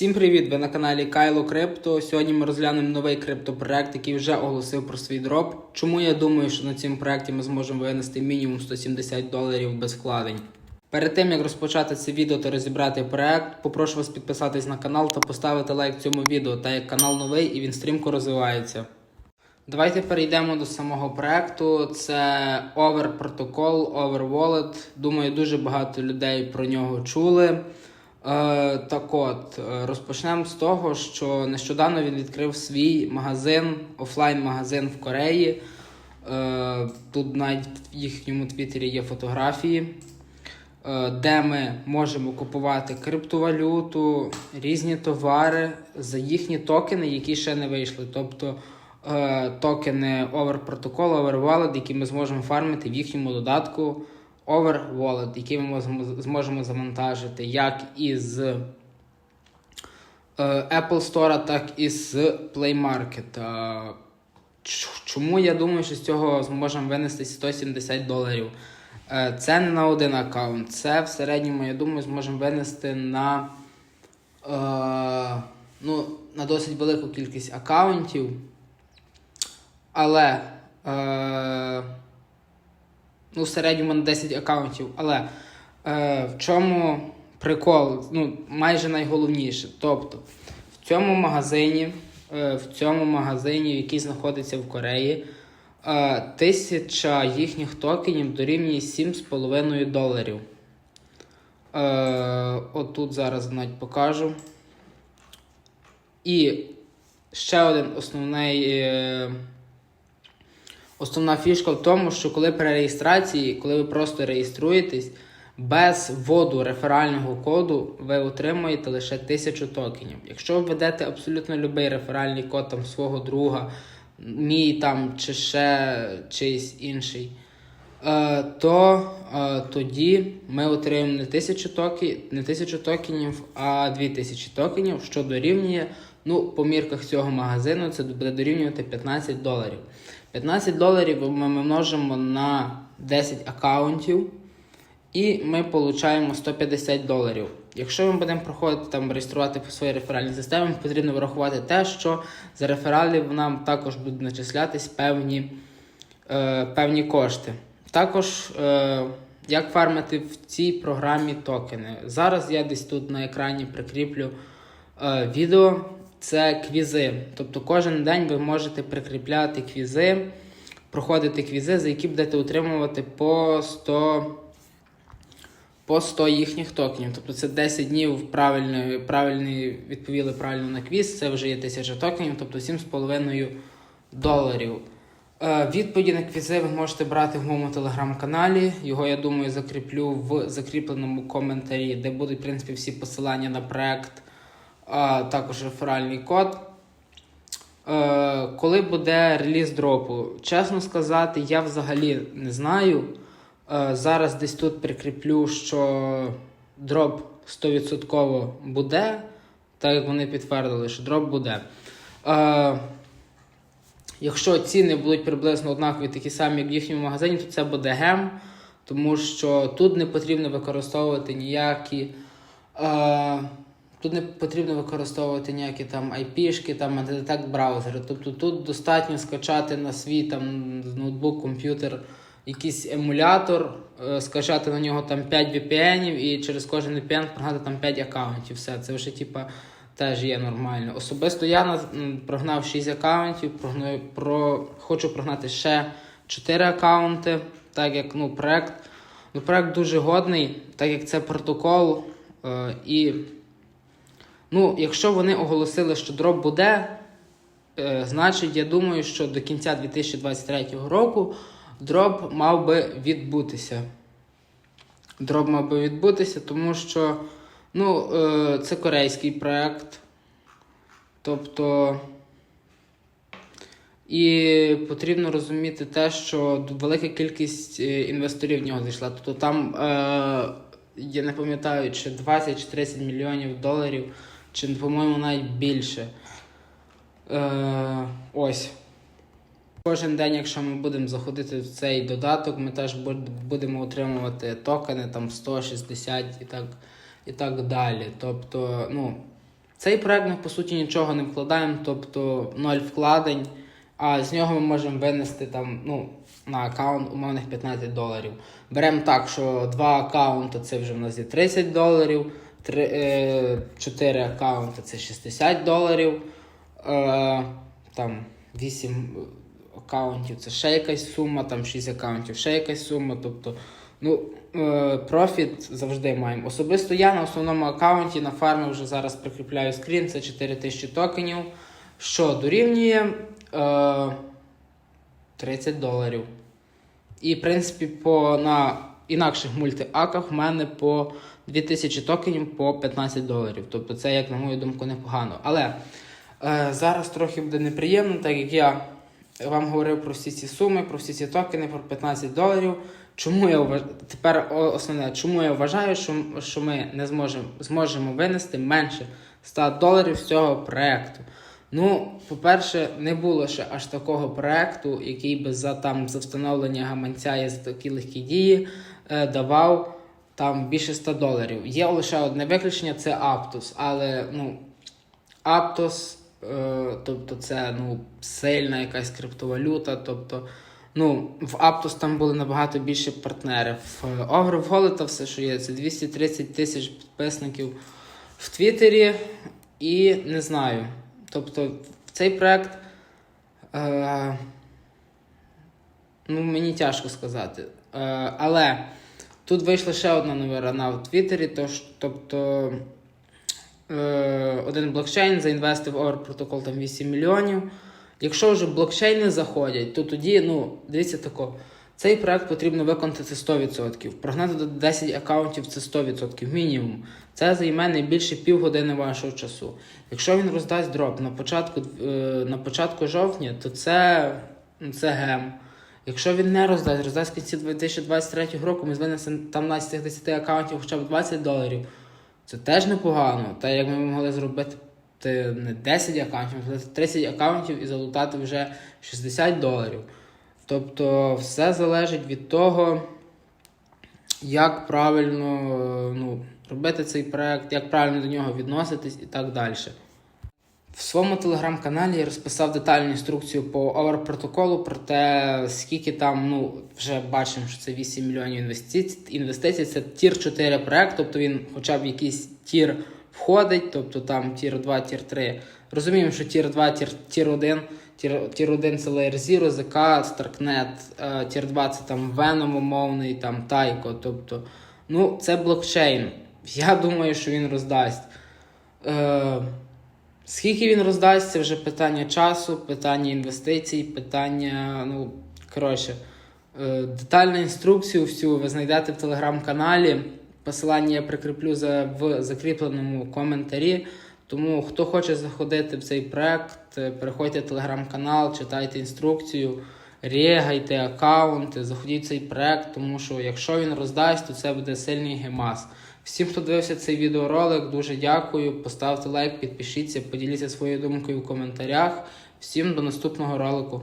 Всім привіт! Ви на каналі Кайло Крипто. Сьогодні ми розглянемо новий криптопроект, який вже оголосив про свій дроп. Чому я думаю, що на цьому проекті ми зможемо винести мінімум 170 доларів без вкладень. Перед тим як розпочати це відео та розібрати проект, попрошу вас підписатись на канал та поставити лайк цьому відео, так як канал новий і він стрімко розвивається. Давайте перейдемо до самого проекту. Це Over Protocol, Over Wallet. Думаю, дуже багато людей про нього чули. Е, так от, е, розпочнемо з того, що нещодавно він відкрив свій магазин, офлайн-магазин в Кореї. Е, тут навіть в їхньому твіттері є фотографії, де ми можемо купувати криптовалюту, різні товари за їхні токени, які ще не вийшли. Тобто токени Over Protocol, Over Wallet, які ми зможемо фармити в їхньому додатку Over Wallet, який ми зможемо завантажити як із е, Apple Store, так і з Play Market. Чому я думаю, що з цього зможемо винести 170 доларів? Е, Це не на один аккаунт. Це в середньому, я думаю, зможемо винести на, е, ну, на досить велику кількість аккаунтів. Але ну, в середньому на 10 аккаунтів. Але е, в чому прикол? Ну, майже найголовніше. Тобто, в цьому магазині, е, в цьому магазині, який знаходиться в Кореї, е, тисяча їхніх токенів дорівнює 7,5 доларів. Е, отут зараз навіть покажу. І ще один основний. Е, Основна фішка в тому, що коли при реєстрації, коли ви просто реєструєтесь, без вводу реферального коду ви отримуєте лише 1000 токенів. Якщо ви введете абсолютно будь-який реферальний код там свого друга, мій там чи ще чийсь інший, е, то е, тоді ми отримаємо не 1000 токен, не 1000 токенів, а 2000 токенів, що дорівнює, ну, по мірках цього магазину, це буде дорівнювати 15 доларів. 15 доларів ми множимо на 10 аккаунтів, і ми отримуємо 150 доларів. Якщо ми будемо проходити там реєструвати по своїй реферальній системі, потрібно врахувати те, що за рефералів нам також будуть начислятись певні, е, певні кошти. Також е, як фармити в цій програмі токени. Зараз я десь тут на екрані прикріплю е, відео. Це квізи. Тобто кожен день ви можете прикріпляти квізи, проходити квізи, за які будете отримувати по 100 по 100 їхніх токенів. Тобто це 10 днів правильно, правильно відповіли правильно на квіз, це вже є 1000 токенів, тобто 7,5 доларів. Е, Відповіді на квізи ви можете брати в моєму телеграм-каналі. Його, я думаю, закріплю в закріпленому коментарі, де будуть в принципі всі посилання на проект, а також реферальний код. Е, Коли буде реліз дропу? Чесно сказати, я взагалі не знаю. Е, Зараз десь тут прикріплю, що дроп 100% буде, так як вони підтвердили, що дроп буде. Е, Якщо ціни будуть приблизно однакові, такі самі, як в їхньому магазині, то це буде гем, тому що тут не потрібно використовувати ніякі. Тут не потрібно використовувати ніякі там IP-шки, там антидетект браузери. Тобто тут достатньо скачати на свій там ноутбук, комп'ютер якийсь емулятор, е, скачати на нього там 5 VPN і через кожен VPN прогнати там 5 аккаунтів. Все, це вже типа теж є нормально. Особисто я прогнав 6 аккаунтів, прогнаю, про, хочу прогнати ще 4 аккаунти, так як ну, проект. Ну, проект дуже годний, так як це протокол. Е, і Ну, якщо вони оголосили, що дроп буде, е, значить, я думаю, що до кінця 2023 року дроп мав би відбутися. Дроп мав би відбутися, тому що ну, е, це корейський проект. Тобто. І потрібно розуміти те, що велика кількість е, інвесторів в нього зайшла. Тобто там, е, я не пам'ятаю, чи 20 чи 30 мільйонів доларів, чи, по-моєму, навіть більше. Е, ось. Кожен день, якщо ми будемо заходити в цей додаток, ми теж будемо отримувати токени там 160 і так, і так далі. Тобто, ну, Цей проект ми по суті нічого не вкладаємо, тобто ноль вкладень, а з нього ми можемо винести там, ну, на аккаунт умовних 15 доларів. Беремо так, що два аккаунти це вже в нас є 30 доларів, 3, 4 аккаунти це 60 доларів, е, там 8 аккаунтів це ще якась сума, там 6 аккаунтів ще якась сума. Тобто, ну, е, профіт завжди маємо. Особисто я на основному аккаунті на фармі вже зараз прикріпляю скрін, це 4000 токенів, що дорівнює е, 30 доларів. І, в принципі, по, на інакших мультиаках в мене по 2000 токенів по 15 доларів. Тобто це, як на мою думку, непогано. Але е, зараз трохи буде неприємно, так як я вам говорив про всі ці суми, про всі ці токени, про 15 доларів. Чому я вваж... тепер основне, чому я вважаю, що, що ми не зможемо, зможемо винести менше 100 доларів з цього проекту? Ну, по-перше, не було ще аж такого проекту, який би за там за встановлення гаманця і за такі легкі дії давав там більше 100 доларів. Є лише одне виключення це Aptos, але ну Aptos, е, тобто це ну, сильна якась криптовалюта. Тобто, ну, в Aptos там були набагато більше партнерів. В Огров Голета все, що є, це 230 тисяч підписників в Твіттері. І не знаю. Тобто, цей проект. Е, ну, мені тяжко сказати. Е, але тут вийшла ще одна новина в Твіттері, тобто е, один блокчейн заінвестив Over протокол там 8 мільйонів. Якщо вже блокчейни заходять, то тоді, ну, дивіться тако, цей проект потрібно виконати 100%. Прогнати до 10 аккаунтів це 100% мінімум. Це займе не більше півгодини вашого часу. Якщо він роздасть дроп на початку, е, на початку жовтня, то це, ну, це гем. Якщо він не роздасть, роздасть в кінці 2023 року, ми винесемо там на цих 10 аккаунтів хоча б 20 доларів. Це теж непогано. Та як ми могли зробити ти не 10 аккаунтів, а 30 аккаунтів і залутати вже 60 доларів. Тобто все залежить від того, як правильно ну, робити цей проект, як правильно до нього відноситись і так далі. В своєму телеграм-каналі я розписав детальну інструкцію по Over протоколу про те, скільки там, ну, вже бачимо, що це 8 мільйонів інвестицій. інвестицій. Це тір 4 проект, тобто він хоча б якийсь тір входить, тобто там тір 2, тір 3. Розуміємо, що тір 2, тір, тір 1, тір, тір 1 це Layer Zero, ZK, Starknet, е, тір 2 це там Venom умовний, там Taiko, тобто, ну, це блокчейн. Я думаю, що він роздасть. Е, Скільки він роздасть, це вже питання часу, питання інвестицій, питання. Ну, коротше, е, детальну інструкцію всю ви знайдете в телеграм-каналі. Посилання я прикріплю за, в закріпленому коментарі. Тому хто хоче заходити в цей проект, е, переходьте в телеграм-канал, читайте інструкцію, регайте аккаунти, заходіть в цей проект, тому що якщо він роздасть, то це буде сильний гемас. Всім, хто дивився цей відеоролик, дуже дякую. Поставте лайк, підпишіться, поділіться своєю думкою в коментарях. Всім до наступного ролику.